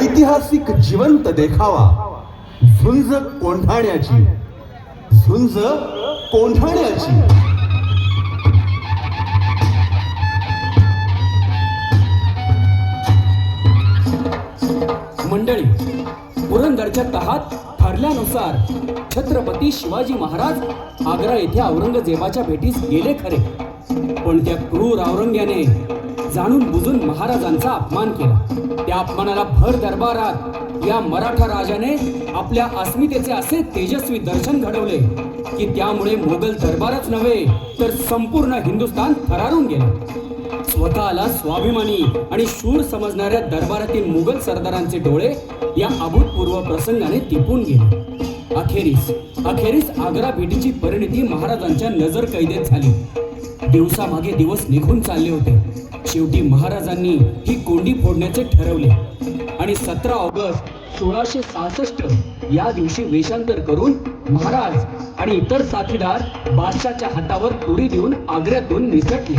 ऐतिहासिक जिवंत देखावा. झुंज कोंढाण्याची. झुंज कोंढाण्याची. मंडळी पुरंदरच्या तहात ठरल्यानुसार छत्रपती शिवाजी महाराज आग्रा येथे औरंगजेबाच्या भेटीस गेले खरे. पण त्या क्रूर औरंग्याने जाणून बुजून महाराजांचा अपमान केला. त्या अपमानाला भर दरबारात या मराठा राजाने आपल्या अस्मितेचे असे तेजस्वी दर्शन घडवले की त्यामुळे मोगल दरबारच नव्हे तर संपूर्ण हिंदुस्थान थरारून गेले. स्वतःला स्वाभिमानी आणि शूर समजणाऱ्या दरबारातील मुघल सरदारांचे डोळे या अभूतपूर्व प्रसंगाने तिपून गेले. अखेरीस अखेरीस आग्रा भेटीची परिणिती महाराजांच्या नजर कैदेत झाली. दिवसामागे दिवस निघून चालले होते. शेवटी महाराजांनी ही कोंडी फोडण्याचे ठरवले. आणि सतरा ऑगस्ट सोळाशे सहासष्ट या दिवशी वेषांतर करून महाराज आणि इतर साथीदार बादशाच्या हातावर तुरी देऊन आग्र्यातून निसटले.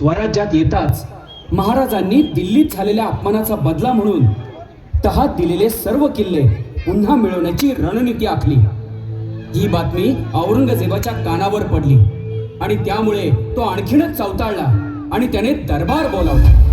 स्वराज्यात येताच महाराजांनी दिल्लीत झालेल्या अपमानाचा बदला म्हणून तहात दिलेले सर्व किल्ले पुन्हा मिळवण्याची रणनीती आखली. ही बातमी औरंगजेबाच्या कानावर पडली आणि त्यामुळे तो आणखीनच चावताळला आणि त्याने दरबार बोलावला.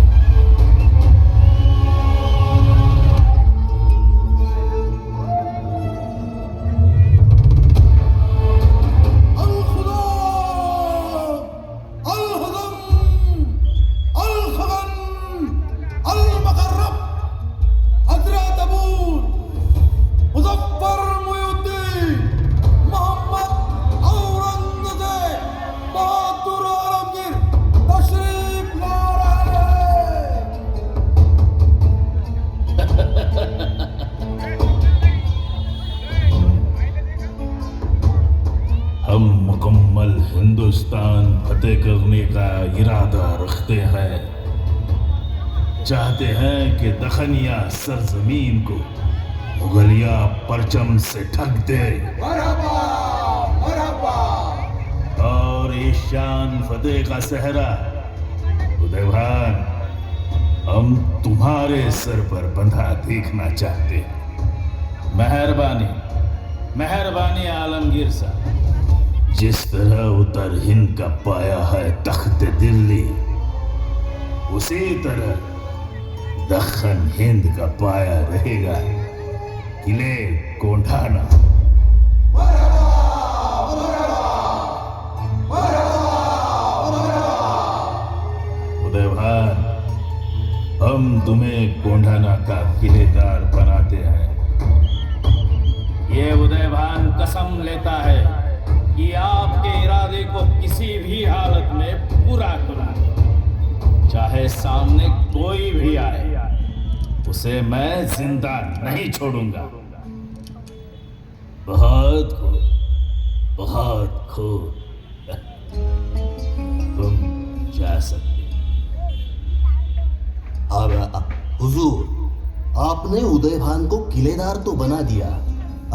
हम मुकम्मल हिंदुस्तान फतेह करने का इरादा रखते हैं। चाहते हैं कि दखनिया सरजमीन को मुगलिया परचम से ढक दे। और ईशान फतेह का सहरा उदयभान हम तुम्हारे सर पर बंधा देखना चाहते हैं। मेहरबानी मेहरबानी आलमगीर साहब। जिस तरह उतर हिंद का पाया है तख्त दिल्ली, उसी तरह दखन हिंद का पाया रहेगा किले कोंढाणा उदयभान हम तुम्हें कोंढाना का किलेदार बनाते हैं। ये उदयभान कसम लेता है। कि आपके इरादे को किसी भी हालत में पूरा करूँगा चाहे सामने कोई भी आए, उसे मैं ज़िंदा नहीं छोड़ूँगा। बहुत खूब बहुत खूब तुम जा सकते हो। अब हुजूर, आपने उदयभान को किलेदार तो बना दिया,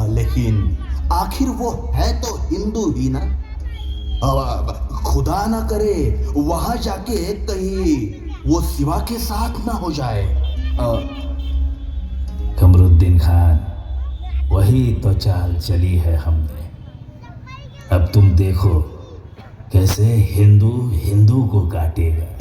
लेकिन आखिर वो है तो हिंदू ही ना? अब, खुदा ना करे वहाँ जाके कहीं वो सिवा के साथ ना हो जाए। कमरुद्दीन खान वही तो चाल चली है हमने। अब तुम देखो कैसे हिंदू हिंदू को काटेगा।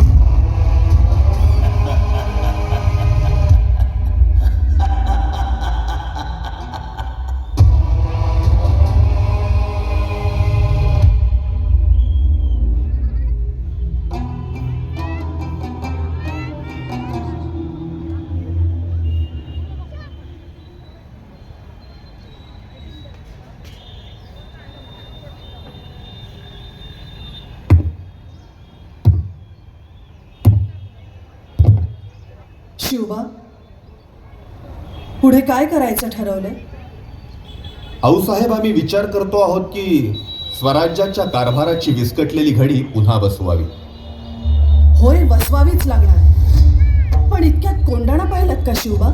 शिवबा पुढे काय करायचं ठरवलंय? आऊसाहेब आम्ही विचार करतो आहोत की स्वराज्याच्या कारभाराची विस्कटलेली घडी पुन्हा बसवावी. होय बसवावीच लागणार. पण इतक्यात कोंडाणा पाहिलात का शिवबा?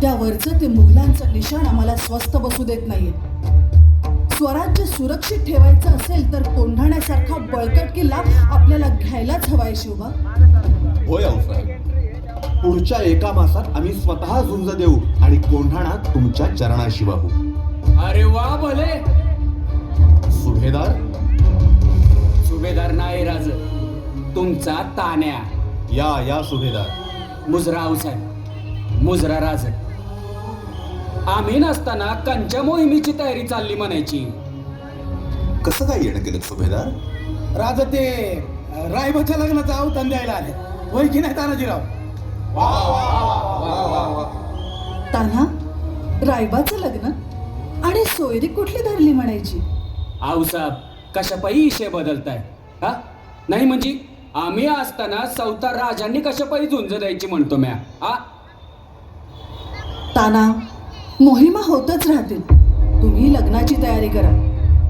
त्यावरचं ते मुघलांचं निशाण आम्हाला स्वस्त बसू देत नाहीये. स्वराज्य सुरक्षित ठेवायचं असेल तर कोंढाण्यासारखा बळकट किल्ला आपल्याला घ्यायलाच हवाय शिवबा. होय आऊसाहेब पुढच्या एका मासात आम्ही स्वतः झुंज देऊ आणि कोंढाणा तुमच्या चरणाशी वाहू. अरे वा भले. सुभेदार? सुभेदार नाही राज. तुमचा तान्या. या या सुभेदार. मुजरा आऊसाहेब मुजरा राज. आम्ही नसताना कंच्या मोहिमेची तयारी चालली म्हणायची. कसं काय येणं केलं सुभेदार? राजा ते रायबाच्या लग्नाचा अवतान द्यायला आले. होय की नाही तानाजीराव? तान्हा रायबाचं लग्न आणि सोयरी कुठली धरली म्हणायची? आऊसाहेब कशापायी विषय बदलताय? हा? नाही म्हणजे आम्ही असताना सौतार राजांनी कशापायी झुंज द्यायची म्हणतो म्या? हा? ताना मोहिमा होतच राहतील. तुम्ही लग्नाची तयारी करा.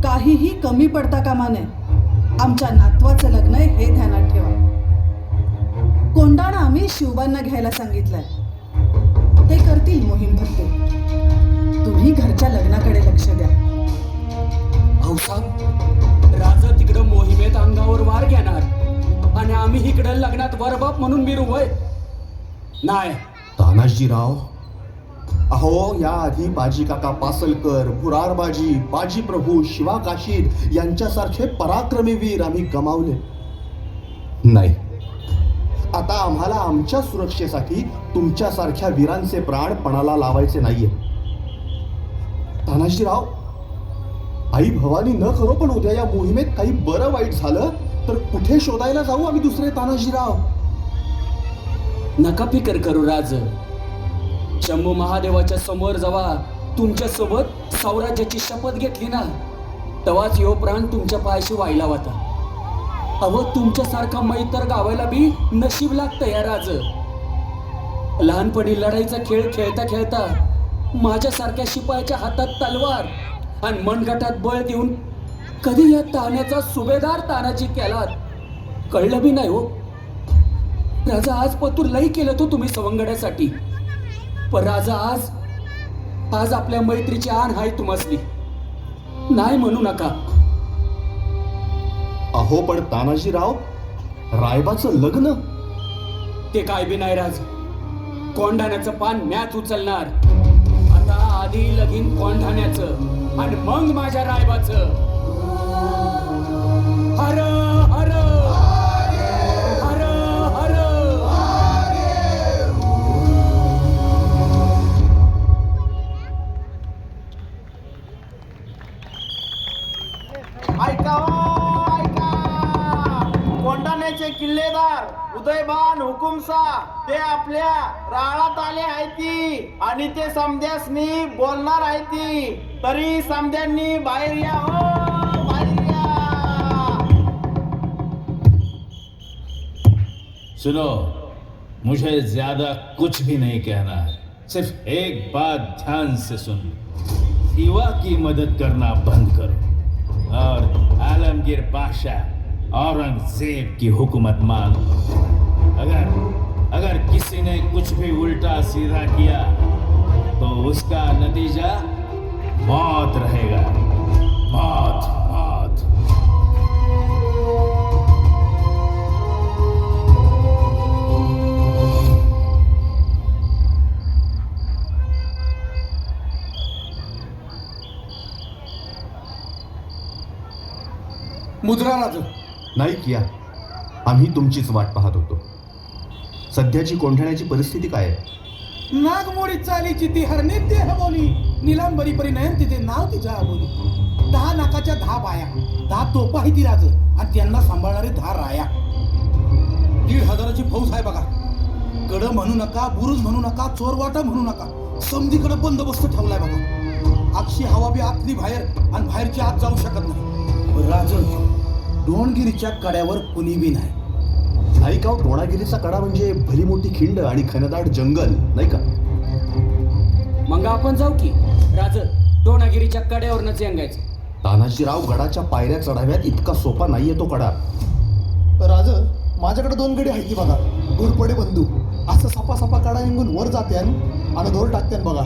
काहीही कमी पडता कामा नये. आमच्या नातवाचं लग्न आहे हे ध्यानात ठेवा. कोंडाणा आम्ही शिवबांना घ्यायला सांगितलंय. ते करतील मोहीम भरते. तुम्ही घरच्या लग्नाकडे लक्ष द्या. आऊसाहेब राजा तिकडं मोहिमेत अंगावर वार घेणार. आणि आम्ही इकडं लग्नात वरबाप म्हणून मिरू वय नाही. तानाजीराव अहो या आधी बाजी काका पासलकर पुरारबाजी बाजी प्रभू शिवा काशीद यांच्यासारखे पराक्रमी वीर आम्ही गमावले. नाही. आता आम्हाला आमच्या सुरक्षेसाठी तुमच्यासारख्या वीरांचे प्राण पणाला लावायचे नाहीये. तानाजीराव आई भवानी न खरो पण उद्या या मोहिमेत काही बरं वाईट झालं तर कुठे शोधायला जाऊ आम्ही दुसरे तानाजीराव? नका फिकर करू राज. शंभू महादेवाच्या समोर जावा. तुमच्यासोबत साम्राज्याची शपथ घेतली ना. तवाच यो प्राण तुमच्या पायाशी व्हायला होता अव तुमच्यासारखा मैतर गावायला बी नशीब लागतं या राज. लहानपणी लढाईचा खेळ खेळता खेळता माझ्यासारख्या शिपायाच्या हातात तलवार आणि मनगटात बळ देऊन कधी या ताण्याचा सुभेदार तानाजी केलात? कळलं बी नाही हो. राजा आज पतूर लई केलं तो तुम्ही सवंगड्यासाठी. पण राजा आज आज आपल्या मैत्रीची आण हाय तुम्हाला नाही म्हणू नका. अहो पण तानाजीराव रायबाचं लग्न? ते काय बी नाही राज. कोंढाण्याचं पान मॅच उचलणार. आता आधी लगीन कोंढाण्याचं आणि मग माझ्या रायबाचं. हर हर किल्लेदार उदयबान हुकुमसा ते आपल्या राळात आले आहेत आणि ते समध्यासनी बोलणार आहेत तरी समध्यांनी बाहेर या हो बाहेर या. सुनो मुझे ज्यादा कुछ भी नहीं कहना है। सिर्फ एक बात ध्यान से सुन लो। युवा की मदद करना बंद करो। और आलमगीर बादशाह औरंगज़ेब की हुकूमत मान अगर अगर किसी ने कुछ भी उल्टा सीधा किया तो उसका नतीजा मौत रहेगा। मौत मौत। मुद्रा राज नाही किया आम्ही तुमचीच वाट पाहत होतो. सध्याची कोंढाण्याची परिस्थिती काय आहे? नागमोडी चालीची ती हरणे देह बोली निलांबरी परिणयन तिचे नाव तिच्या बोली दहा नाकाच्या दहा बाया दहा तोपाही ती राज आणि त्यांना सांभाळणारे दहा राया. दीड हजाराची फौज आहे बघा. कड म्हणू नका बुरुज म्हणू नका चोरवाटा म्हणू नका. समधीकडे बंदोबस्त ठेवलाय बघा. अक्षी हवा बी आतली बाहेर आणि बाहेरची आत जाऊ शकत नाही. राज दोणगिरीच्या कड्यावर कुणी बी नाही. नाही का हो, द्रोणागिरीचा कडा म्हणजे भली मोठी खिंड आणि खनदाट जंगल नाही का? मग आपण जाऊ की. राज दोणागिरीच्या कड्यावरनच यंगायचं. तानाजीराव गडाच्या पायऱ्या चढाव्यात इतका सोपा नाहीये तो कडा. राज माझ्याकडे दोन गडी आहे की बघा? घोरपडे बंधू. असं सपा सपा काढा निघून वर जात्यान आणि दोर टाकत्यान बघा.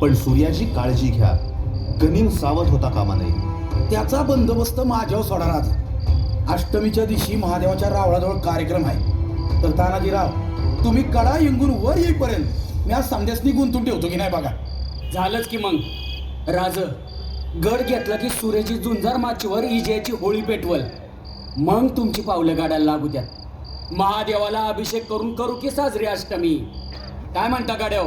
पण सूर्याची काळजी घ्या. गनिम सावध होता कामा नये. त्याचा बंदोबस्त माझ्यावर सोडा राज अष्टमीच्या दिवशी महादेवाच्या रावळाजवळ कार्यक्रम आहे. तर तानाजीराव तुम्ही कडा इंगून वर येईपर्यंत मी आज समजासनी गुंतून ठेवतो की नाही बघा? झालंच की मग. राज गड घेतला की सूर्याची झुंजार माचीवर इजेची होळी पेटवल. मग तुमची पावलं गाडायला लागू द्यात महादेवाला अभिषेक करून करू की साजरी अष्टमी? काय म्हणता गाड्या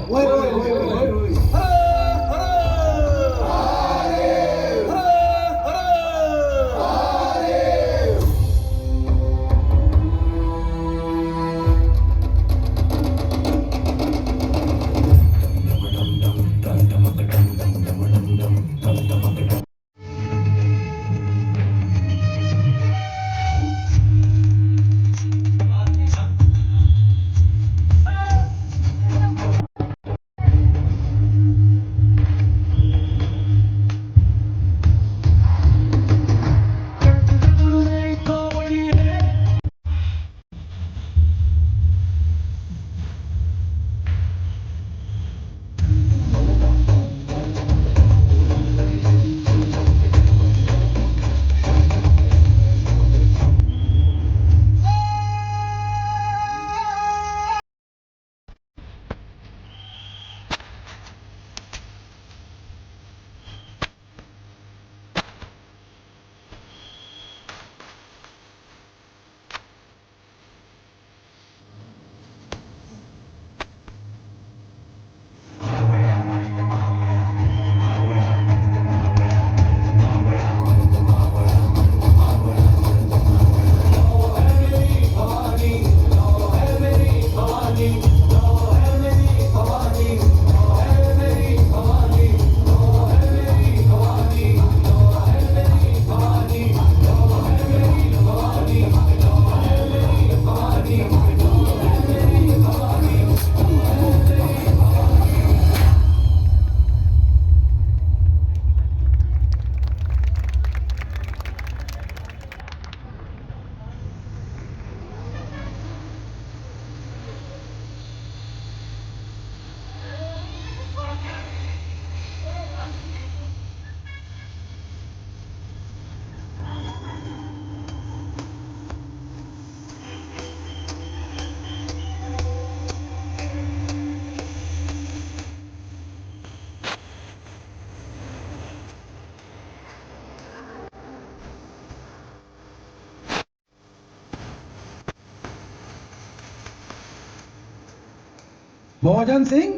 भोजन सिंह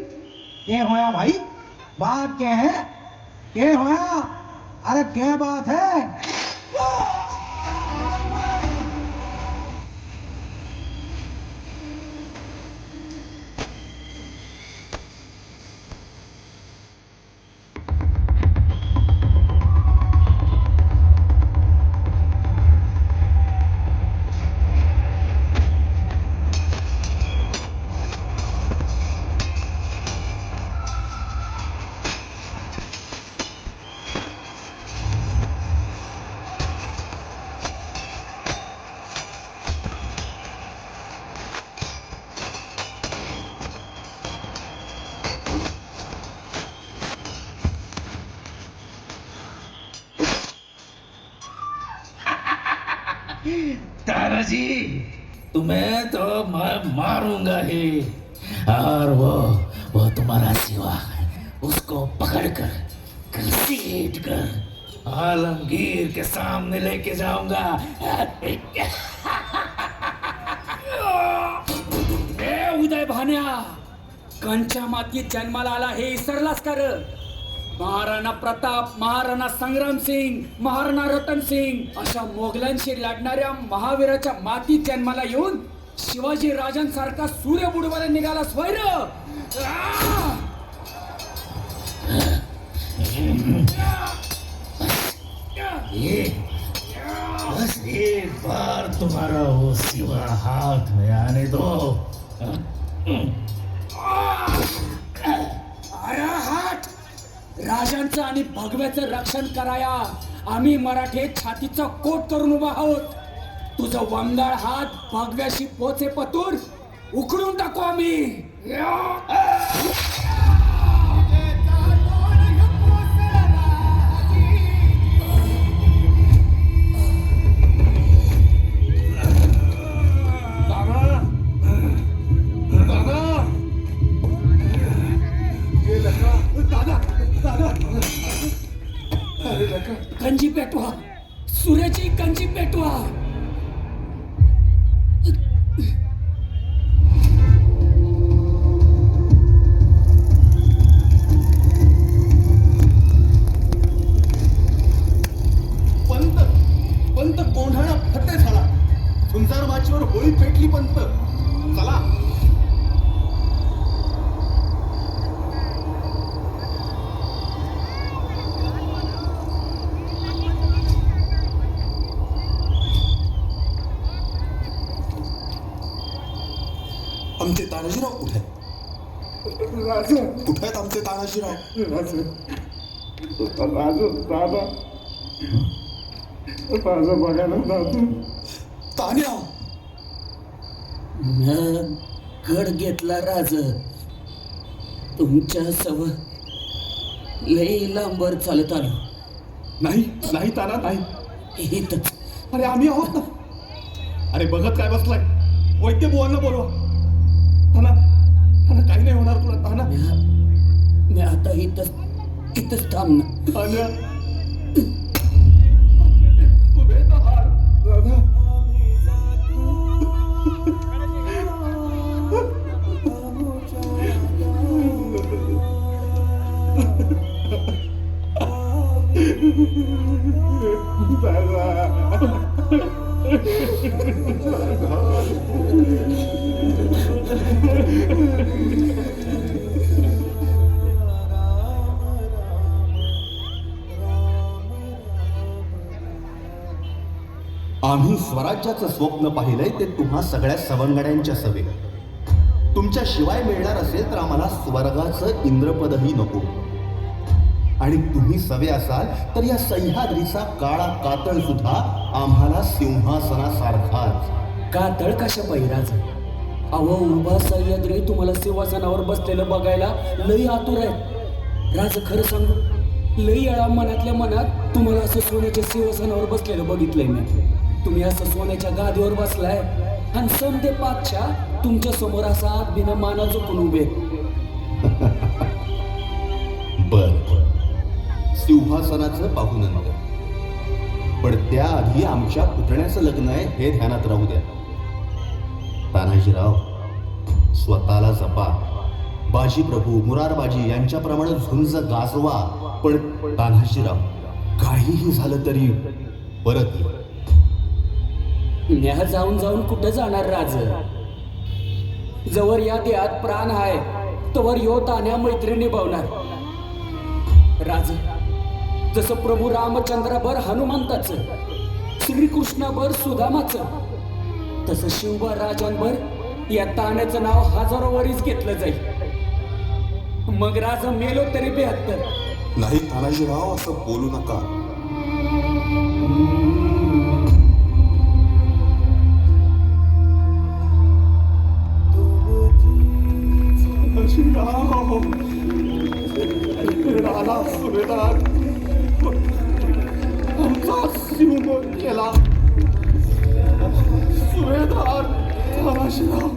के होया भाई? बात क्या है? के होया? अरे क्या बात है? ताराजी तुम्हें तो मैं, मारूँगा ही। और वो वो तुम्हारा सिवा उसको पकड़कर घसीट कर आलमगीर के सामने लेके जाऊँगा। उदय भान्या कंच्या मातीत जन्माला आला हे विसरलास कर। महाराणा प्रताप महाराणा संग्राम सिंग महाराणा रतन सिंग अशा मोगलांशी लढणाऱ्या महावीराच्या मातीत जन्माला येऊन शिवाजी राजांसारखा सूर्य बुडवायला निघाला स्वैर एक बार तुम्हारा वो सिवा हाथ में आने दो अरे हाथ राजांचं आणि भगव्याचं रक्षण कराया. आम्ही मराठे छातीचा कोट करून उभा आहोत. तुझं वंगाळ हात भगव्याशी पोचे पतूर उखडून टाकू आम्ही. आमचे तानाजीराव कुठे? कुठे आहेत आमचे तानाजीराव? राजू दादा माझं बघायला जातो तान्या गड घेतला राज. तुमच्या सव लई लांबर चालत आलो. नाही नाही ताना नाही. अरे आम्ही आहोत ना. अरे बघत काय बसलाय? वैद्य बुवांना बोलवा. मी आता इथंच इथंच थांबणार. आम्ही स्वप्न पाहिलंय ते तुम्हा सगळ्या सवंगड्यांच्या सवे. तुमच्या शिवाय मिळणार असेल तर आम्हाला स्वर्गाचं इंद्रपदही नको. आणि तुम्ही सवे असाल तर या सह्याद्रीचा काळा कातळ सुद्धा आम्हाला सिंहासनासारखाच. कातळ कशा पहिराच अहो उभा सह्याद्री तुम्हाला सिंहासनावर बसलेलं बघायला लई आतुर आहे. राज खरं सांगू? लई वेळा मनातल्या मनात तुम्हाला असं सोन्याच्या सिंहासनावर बसलेलं बघितलंय मी. तुम्ही असं सोन्याच्या गादीवर बसलाय. आणि समदे पाचच्या तुमच्यासमोर असा आत बिना माना झोपून उभे. बर सिंहासनाचं पाहू नंतर. पण त्याआधी आमच्या पुतण्याचं लग्न आहे हे ध्यानात राहू द्या. तानाजीराव स्वतःला जपा. बाजी प्रभू मुरारबाजी यांच्याप्रमाणे झुंज गाजवा. पण तानाजीराव काहीही झालं तरी परत ये. जाऊन जाऊन कुठं जाणार राज? जवर या देहात प्राण आहे तवर यो तान्या मैत्री निभावणार. राज जसं प्रभू रामचंद्रभर हनुमंताचं श्रीकृष्णभर सुदामाचं तसं शिवभर राजांभर या ताण्याचं नाव हजारो वरीच घेतलं जाईल. मग राजा मेलो तरी बेहत्तर. नाही तानाजीराव असं बोलू नका. राणा सुभेदार आमचा सिंह केला सुभेदार तानाजीराव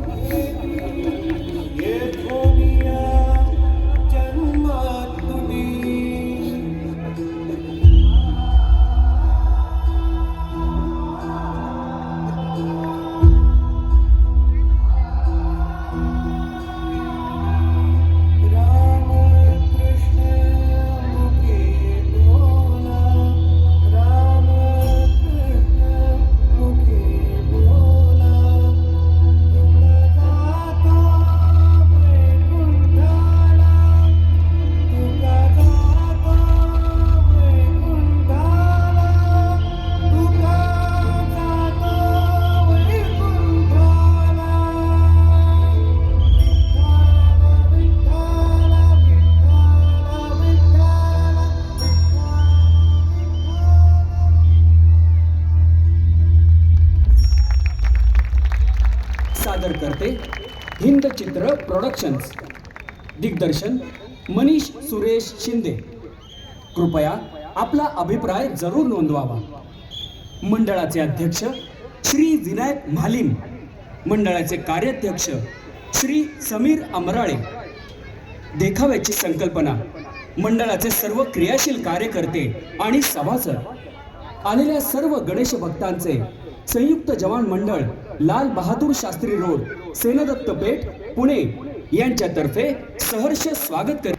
प्रोडक्शन्स दिग्दर्शन मनीष सुरेश शिंदे कृपया आपला अभिप्राय जरूर नोंदवावा. मंडळाचे अध्यक्ष श्री विनायक म्हालिम. मंडळाचे कार्याध्यक्ष श्री समीर अमराळे. देखाव्याची संकल्पना मंडळाचे सर्व क्रियाशील कार्यकर्ते आणि सभासद. आलेल्या सर्व गणेश भक्तांचे संयुक्त जवान मंडळ लाल बहादूर शास्त्री रोड सेनदत्त पेठ पुणे. यांच्यातर्फे सहर्ष स्वागत करीत.